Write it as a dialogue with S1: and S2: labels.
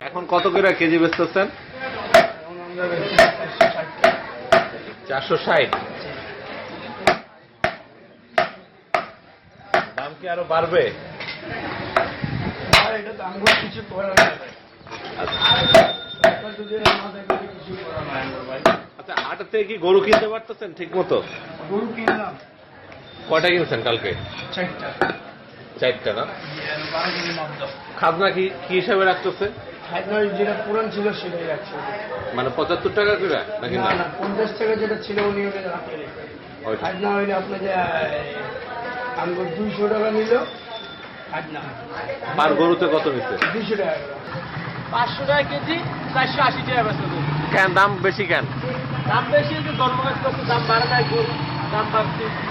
S1: এখন কত করে কেজি বেচতেছেন? চারশো ষাট। দাম কি আরও বাড়বে?
S2: কিছু করার আচ্ছা। কিছু
S1: আচ্ছা হাটের থেকে কি গরু কিনতে পারতেছেন ঠিক মতো
S2: গরু কিনলাম।
S1: কয়টা কিনছেন কালকে?
S2: চারটা।
S1: চারটা না?
S2: দাও
S1: খাজনা কি কি হিসাবে রাখতেছে?
S2: যেটা পুরান ছিল সেটাই রাখছে
S1: মানে পঁচাত্তর টাকা করে নাকি
S2: না পঞ্চাশ টাকা যেটা ছিল উনি ওটা। হাট হইলে আপনার যে আঙ্গুর দুইশো টাকা নিল না
S1: পার গরুতে কত নিচ্ছে?
S2: দুইশো টাকা
S3: পাঁচশো টাকা কেজি চারশো আশি টাকা
S1: কেন দাম বেশি কেন?
S3: দাম বেশি দাম বাড়ে গরু দাম বাড়ছে।